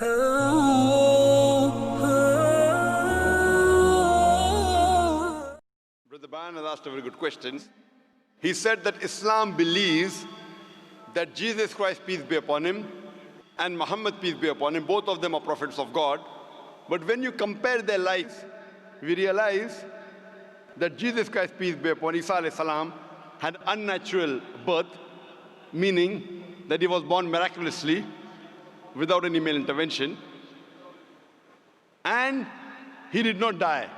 Brother Bayan has asked a very good question. He said that Islam believes that Jesus Christ, peace be upon him, and Muhammad, peace be upon him, both of them are prophets of God. But when you compare their lives, we realize that Jesus Christ, peace be upon Isa salam, had unnatural birth, meaning that he was born miraculously without any male intervention, and he did not die.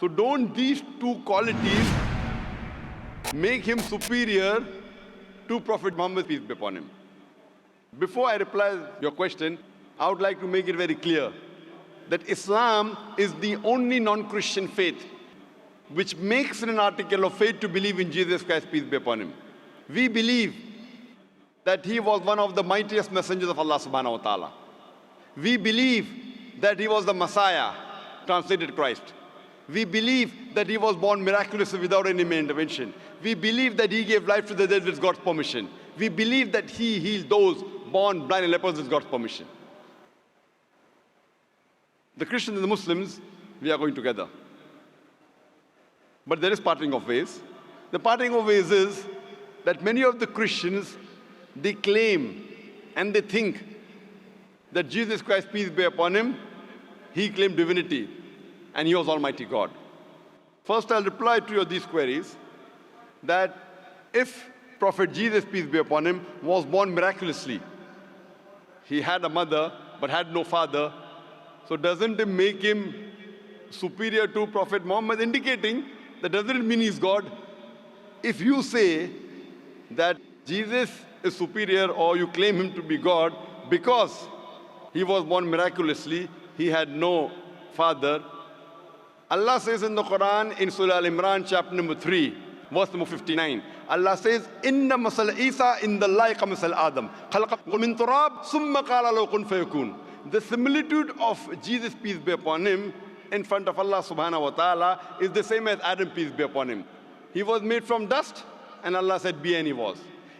So don't these two qualities make him superior to Prophet Muhammad, peace be upon him? Before I reply your question, I would like to make it very clear that Islam is the only non-Christian faith which makes it an article of faith to believe in Jesus Christ, peace be upon him. We believe that he was one of the mightiest messengers of Allah subhanahu wa ta'ala. We believe that he was the Messiah, translated Christ. We believe that he was born miraculously without any intervention. We believe that he gave life to the dead with God's permission. We believe that he healed those born blind and lepers with God's permission. The Christians and the Muslims, we are going together. But there is parting of ways. The parting of ways is that many of the Christians, they claim and they think that Jesus Christ, peace be upon him, he claimed divinity and he was Almighty God. First, I'll reply to your these queries that if Prophet Jesus, peace be upon him, was born miraculously, he had a mother but had no father, so doesn't it make him superior to Prophet Muhammad, indicating that doesn't it mean he's God? If you say that Jesus a superior or you claim him to be God because he was born miraculously, he had no father. Allah says in the Quran in Surah Al Imran, chapter number 3, verse number 59, Allah says, Inna masal Isa in the like masal Adam. min turab, summa qala kun fayakun. The similitude of Jesus, peace be upon him, in front of Allah subhanahu wa ta'ala is the same as Adam, peace be upon him. He was made from dust, and Allah said, Be and he was.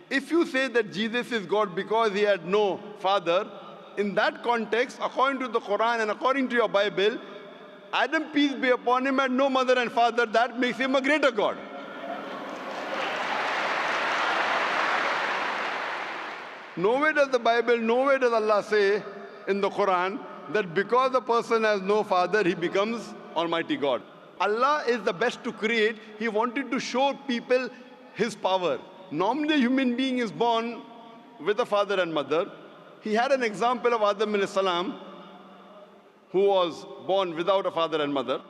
If you say that Jesus is God because he had no father, in that context, according to the Quran and according to your Bible, Adam, peace be upon him, had no mother and father. That makes him a greater God. Nowhere does the Bible, nowhere does Allah say in the Quran that because a person has no father, he becomes Almighty God. Allah is the best to create. He wanted to show people His power. Normally, a human being is born with a father and mother. He had an example of Adam salam, who was born without a father and mother.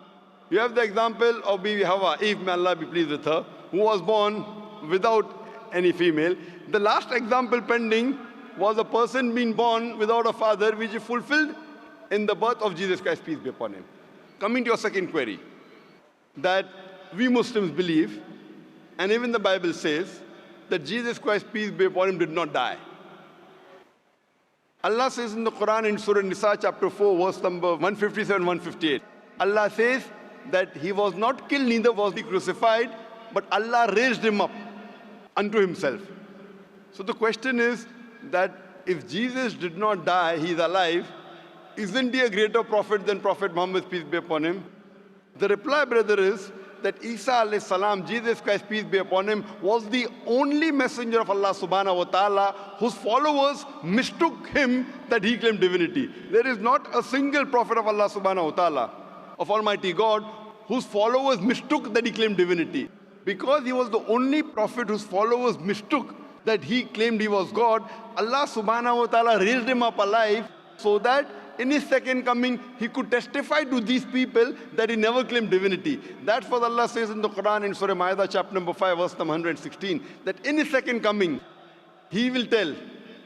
You have the example of Bibi Hawa, if may Allah be pleased with her, who was born without any female. The last example pending was a person being born without a father, which is fulfilled in the birth of Jesus Christ, peace be upon him. Coming to your second query, that we Muslims believe, and even the Bible says, that Jesus Christ, peace be upon him, did not die. Allah says in the Quran in Surah Nisa, chapter 4, verse number 157 158, Allah says that he was not killed, neither was he crucified, but Allah raised him up unto himself. So the question is that if Jesus did not die, he is alive, isn't he a greater prophet than Prophet Muhammad, peace be upon him? The reply, brother, is that Isa alayhi salam, Jesus Christ, peace be upon him, was the only messenger of Allah subhanahu wa ta'ala whose followers mistook him that he claimed divinity. There is not a single prophet of Allah subhanahu wa ta'ala, of Almighty God, whose followers mistook that he claimed divinity. Because he was the only prophet whose followers mistook that he claimed he was God, Allah subhanahu wa ta'ala raised him up alive so that in his second coming, he could testify to these people that he never claimed divinity. That's what Allah says in the Quran in Surah Ma'idah, chapter number 5, verse number 116, that in his second coming, he will tell,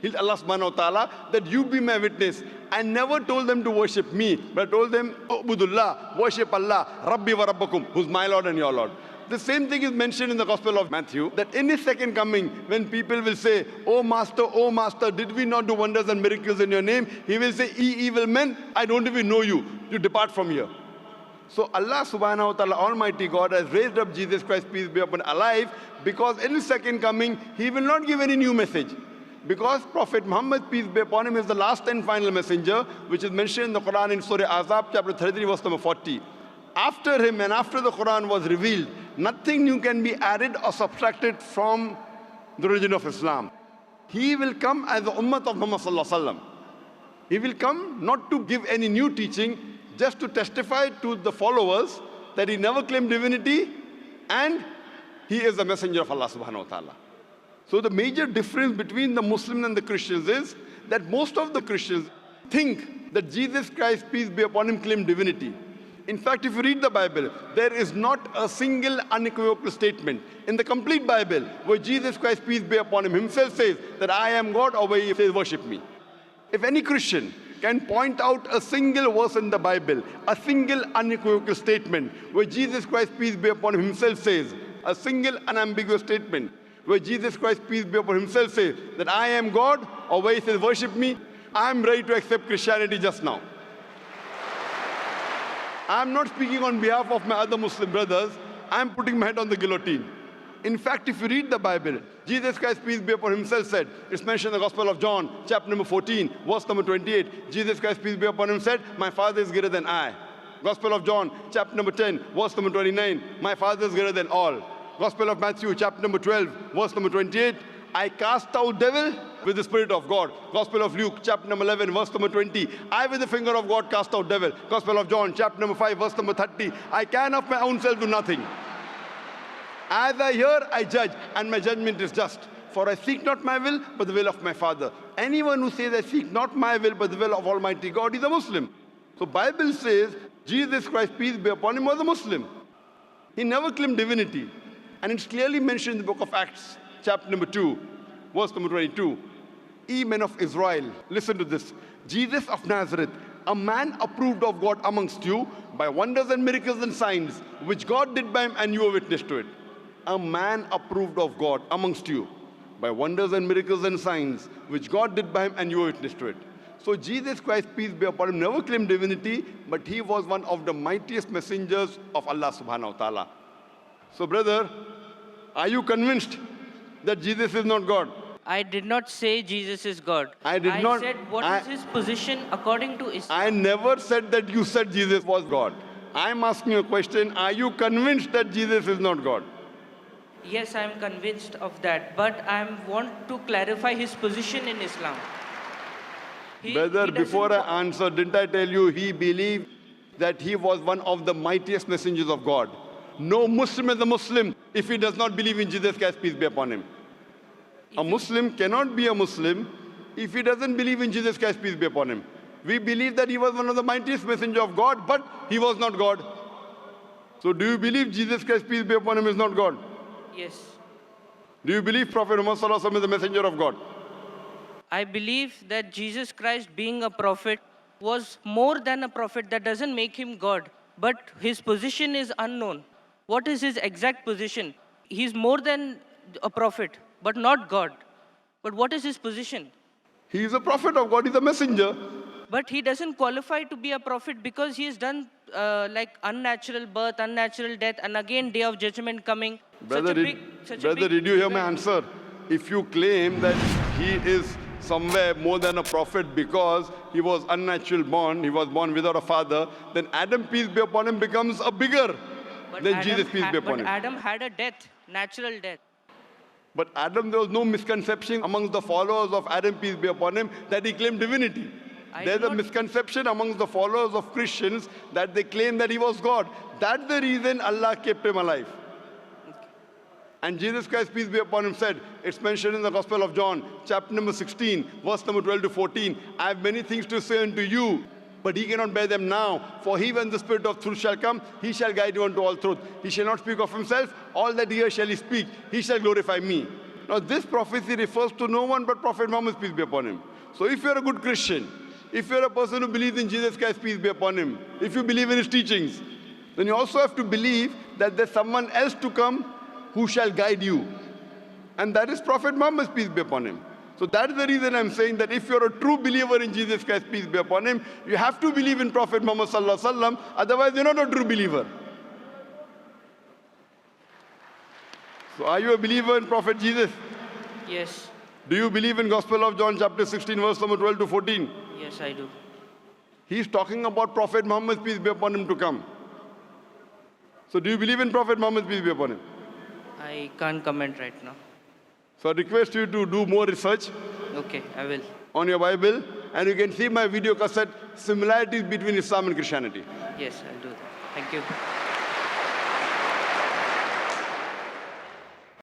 he'll Allah subhanahu wa ta'ala, that you be my witness. I never told them to worship me, but I told them, Ubudullah, worship Allah, Rabbi wa Rabbakum, who's my Lord and your Lord. The same thing is mentioned in the Gospel of Matthew that in his second coming, when people will say, Oh Master, oh Master, did we not do wonders and miracles in your name? He will say, Ye evil men, I don't even know you. You depart from here. So Allah subhanahu wa ta'ala, Almighty God, has raised up Jesus Christ, peace be upon him, alive, because in his second coming, he will not give any new message. Because Prophet Muhammad, peace be upon him, is the last and final messenger, which is mentioned in the Quran in Surah Azab, chapter 33, verse number 40. After him and after the Quran was revealed, nothing new can be added or subtracted from the religion of Islam. He will come as the ummah of Muhammad. He will come not to give any new teaching, just to testify to the followers that he never claimed divinity and he is the messenger of Allah subhanahu wa ta'ala. So the major difference between the Muslims and the Christians is that most of the Christians think that Jesus Christ, peace be upon him, claimed divinity. In fact, if you read the Bible, there is not a single unequivocal statement in the complete Bible where Jesus Christ, peace be upon him, himself says that I am God or where he says worship me. If any Christian can point out a single verse in the Bible, a single unequivocal statement where Jesus Christ, peace be upon him, himself says, a single unambiguous statement where Jesus Christ, peace be upon him, himself says that I am God or where he says worship me, I am ready to accept Christianity just now. I am not speaking on behalf of my other Muslim brothers. I am putting my head on the guillotine. In fact, if you read the Bible, Jesus Christ, peace be upon himself, said, it's mentioned in the Gospel of John, chapter number 14, verse number 28. Jesus Christ, peace be upon him, said, My Father is greater than I. Gospel of John, chapter number 10, verse number 29. My Father is greater than all. Gospel of Matthew, chapter number 12, verse number 28. I cast out devil with the Spirit of God. Gospel of Luke, chapter number 11, verse number 20. I with the finger of God cast out devil. Gospel of John, chapter number 5, verse number 30. I can of my own self do nothing. As I hear, I judge, and my judgment is just. For I seek not my will, but the will of my Father. Anyone who says, I seek not my will, but the will of Almighty God is a Muslim. So Bible says, Jesus Christ, peace be upon him, was a Muslim. He never claimed divinity. And it's clearly mentioned in the book of Acts, chapter number 2, verse number 22. Ye men of Israel, listen to this. Jesus of Nazareth, a man approved of God amongst you by wonders and miracles and signs, which God did by him, and you are witness to it. A man approved of God amongst you by wonders and miracles and signs, which God did by him, and you are witness to it. So Jesus Christ, peace be upon him, never claimed divinity, but he was one of the mightiest messengers of Allah subhanahu wa ta'ala. So, brother, are you convinced that Jesus is not God? I did not say Jesus is God. I did not- said what is I- his position according to Islam. I never said that you said Jesus was God. I'm asking you a question. Are you convinced that Jesus is not God? yes, I am convinced of that, but I want to clarify his position in Islam. He- Brother, he before I answer, didn't I tell you he believed that he was one of the mightiest messengers of God? No Muslim is a Muslim if he does not believe in Jesus Christ, peace be upon him. A Muslim cannot be a Muslim if he doesn't believe in Jesus Christ, peace be upon him. We believe that he was one of the mightiest messenger of God, but he was not God. So do you believe Jesus Christ, peace be upon him, is not God? yes, Do you believe Prophet Muhammad Sallallahu Alaihi Wasallam is the messenger of God? I believe that Jesus Christ, being a prophet, was more than a prophet. That doesn't make him God, but his position is unknown. What is his exact position? He's more than a prophet, but not God. But what is his position? He is a prophet of God, he's a messenger. But he doesn't qualify to be a prophet because he has done uh, like unnatural birth, unnatural death, and again day of judgment coming. Brother, such a did, big, such a brother, did you hear my answer? If you claim that he is somewhere more than a prophet because he was unnatural born, he was born without a father, then Adam, peace be upon him, becomes a bigger But than Adam Jesus, peace be upon but him. Adam had a death, natural death. But Adam, there was no misconception amongst the followers of Adam, peace be upon him, that he claimed divinity. I There's a misconception amongst the followers of Christians that they claim that he was God. That's the reason Allah kept him alive. And Jesus Christ, peace be upon him, said, it's mentioned in the Gospel of John, chapter number 16, verse number 12 to 14. I have many things to say unto you, but he cannot bear them now. For he, when the Spirit of truth shall come, he shall guide you unto all truth. He shall not speak of himself, all that he shall he speak. He shall glorify me. Now, this prophecy refers to no one but Prophet Muhammad, peace be upon him. So, if you're a good Christian, if you're a person who believes in Jesus Christ, peace be upon him, if you believe in his teachings, then you also have to believe that there's someone else to come who shall guide you. And that is Prophet Muhammad, peace be upon him. So that is the reason I'm saying that if you're a true believer in Jesus Christ, peace be upon him, you have to believe in Prophet Muhammad sallallahu alaihi wasallam. Otherwise, you're not a true believer. So are you a believer in Prophet Jesus? Yes. Do you believe in Gospel of John chapter 16 verse number 12 to 14? Yes, I do. He's talking about Prophet Muhammad, peace be upon him, to come. So do you believe in Prophet Muhammad, peace be upon him? I can't comment right now. So I request you to do more research Okay, I will. on your Bible and you can see my video cassette, similarities between Islam and Christianity. Yes, I'll do that. Thank you.